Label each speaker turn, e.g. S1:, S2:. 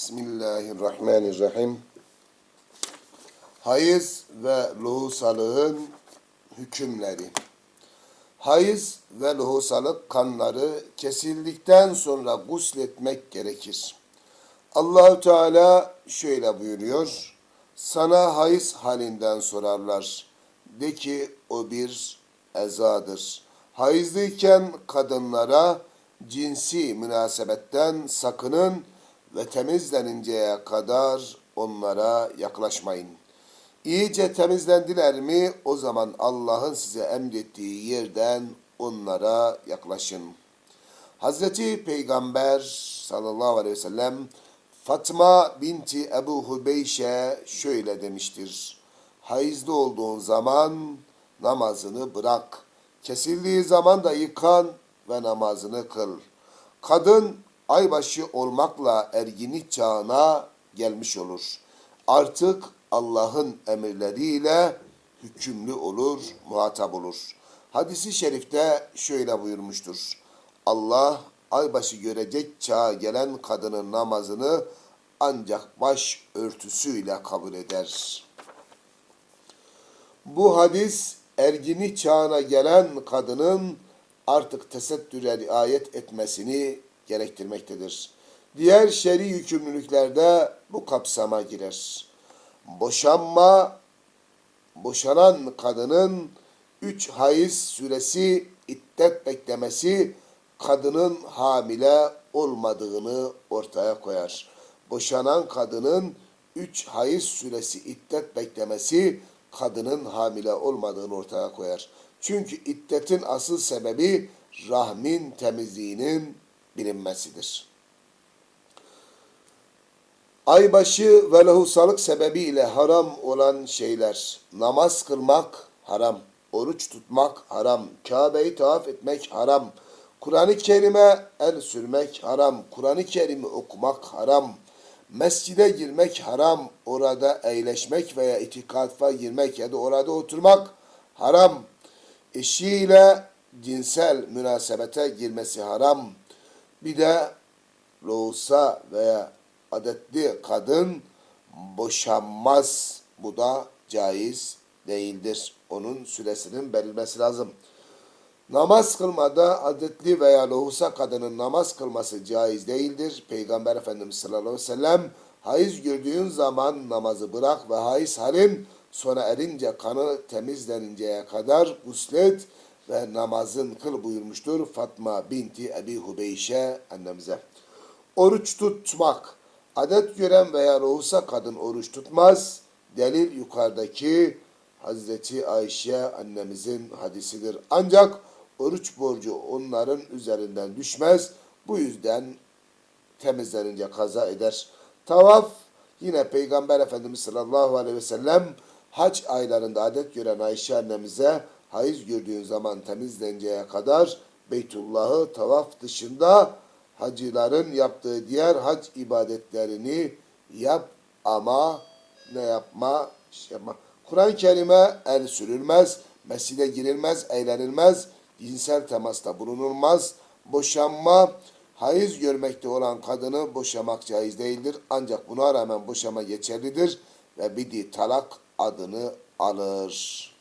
S1: Bismillahirrahmanirrahim. Hayız ve lohusalığın hükümleri. Hayız ve lohusalık kanları kesildikten sonra gusletmek gerekir. Allahü Teala şöyle buyuruyor. Sana hayız halinden sorarlar. De ki o bir ezadır. Hayızlıyken kadınlara cinsi münasebetten sakının ve temizleninceye kadar onlara yaklaşmayın. İyice temizlendiler mi o zaman Allah'ın size emrettiği yerden onlara yaklaşın. Hazreti Peygamber sallallahu aleyhi ve sellem Fatma binti Ebu Hubeyşe şöyle demiştir. Hayızlı olduğun zaman namazını bırak. Kesildiği zaman da yıkan ve namazını kıl. Kadın aybaşı olmakla erginlik çağına gelmiş olur. Artık Allah'ın emirleriyle hükümlü olur, muhatap olur. Hadisi şerifte şöyle buyurmuştur. Allah aybaşı görecek çağa gelen kadının namazını ancak baş örtüsüyle kabul eder. Bu hadis erginlik çağına gelen kadının artık tesettüre riayet etmesini gerektirmektedir. Diğer şer'i yükümlülüklerde bu kapsama girer. Boşanma, boşanan kadının üç hayız süresi iddet beklemesi kadının hamile olmadığını ortaya koyar. Boşanan kadının üç hayız süresi iddet beklemesi kadının hamile olmadığını ortaya koyar. Çünkü iddetin asıl sebebi rahmin temizliğinin bilinmesidir. Aybaşı ve lehusalık sebebiyle haram olan şeyler, namaz kılmak haram, oruç tutmak haram, Kabe'yi tavaf etmek haram, Kur'an-ı Kerim'e el sürmek haram, Kur'an-ı Kerim'i okumak haram, mescide girmek haram, orada eğleşmek veya itikafa girmek ya da orada oturmak haram, eşiyle cinsel münasebete girmesi haram, bir de lohusa veya adetli kadın boşanmaz. Bu da caiz değildir. Onun süresinin verilmesi lazım. Namaz kılmada adetli veya lohusa kadının namaz kılması caiz değildir. Peygamber Efendimiz sallallahu aleyhi ve sellem hayız gördüğün zaman namazı bırak ve hayız halin sona erince kanı temizleninceye kadar guslet ve namazın kıl buyurmuştur Fatma binti Ebi Hubeyşe annemize. Oruç tutmak. Adet gören veya ruhsa kadın oruç tutmaz. Delil yukarıdaki Hazreti Ayşe annemizin hadisidir. Ancak oruç borcu onların üzerinden düşmez. Bu yüzden temizlenince kaza eder. Tavaf yine Peygamber Efendimiz sallallahu aleyhi ve sellem hac aylarında adet gören Ayşe annemize hayız gördüğün zaman temizlenceye kadar Beytullah'ı tavaf dışında hacıların yaptığı diğer hac ibadetlerini yap ama ne yapma? Şey yapma. Kur'an-ı Kerim'e el sürülmez, mescide girilmez, eğlenilmez, cinsel temasta bulunulmaz, boşanma, hayız görmekte olan kadını boşamak caiz değildir. Ancak buna rağmen boşama geçerlidir ve bidi talak adını alır.